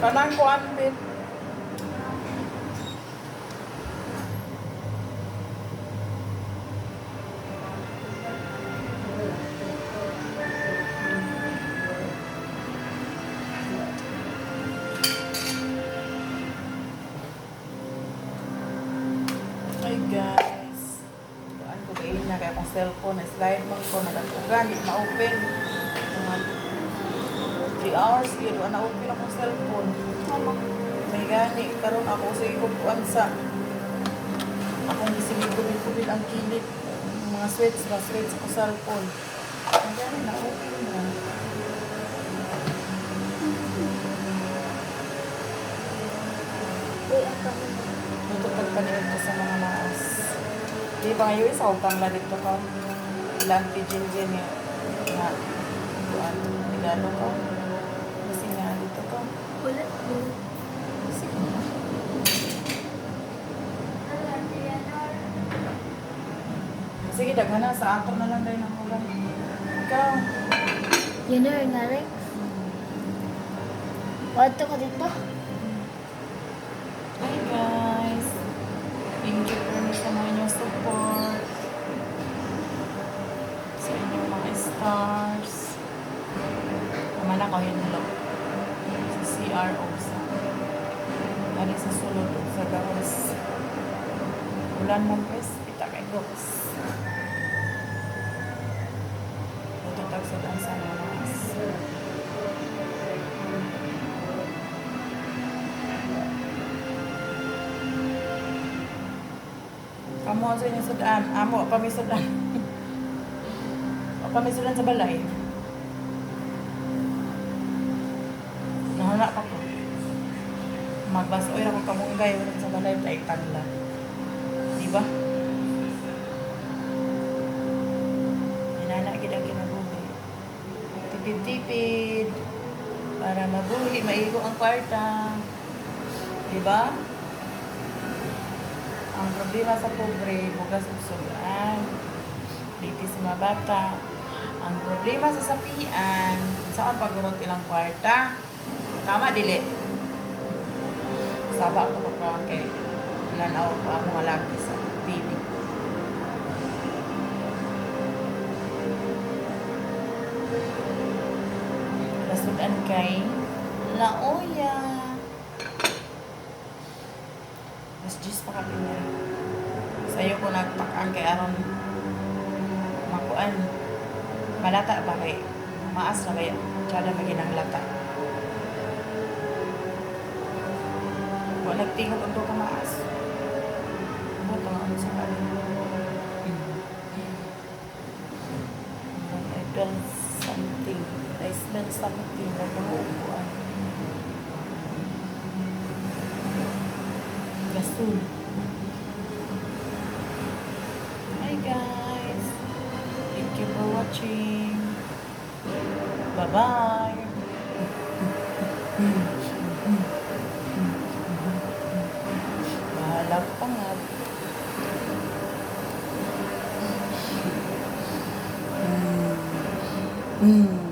Panang kuan bin. Kaya akong cellphone. Slide mo ko nagatugan. Di ma-open. Mga 3 hours yun. Na-open akong cellphone. May gani. Karon ako sa ikupuan sa akong gisigil kubit-kubit ang kilid. Mga switch ba? Switch ko cellphone. May gani na-open kami. Dito pagpanirin ko sa mga maas. Di ba ngayon isa kang na dito ka? Ilang pigeon din yun. Na, kuan, regalo ko. Kasi nga dito ka. Wala. Kasi nga. Sige, daghan na. Sa ato na lang dahil ng ulan. Ikaw. Yun na rin nga rin. Wato ko dito. Hi guys. Thank mga inyong support. Sa inyong mga stars. Tama na ko hinlo. Sa CRO sa Ano sa sulod sa gawas. Ulan mong pres, kita kay gawas. Tututag sa daan sa. Kamu sa sudan. Amo, kami sudan. o kami sudan sa balay. Nahana pa ko. Magbasoy ako kamunggay ulit sa balay. Tay tangla. Di ba? Inana gid ang kinabuhi. Tipid-tipid. Para mabuhi, maigo ang kwarta. Di ba? Ang problema sa pobre, bugas ug sudan. Dito sa mga bata. Ang problema sa sapian, saan pagurot ilang kwarta? Tama, dili. Saba ko pa kay nanaw pa ang mga laki sa TV. Nasudan kay Laoya. Mas Diyos pa kami na. Sa'yo ko nagpakaan kay Aron makuan. Malata ba kay? Maas na kaya. Tsada maginang lata. Kung nagtingog ang ka maas. Ano sa kanin? I feel something. I smell something mga upuan. food. Hi guys! Thank you for watching. Bye-bye! Bahala pa nga. Mmm.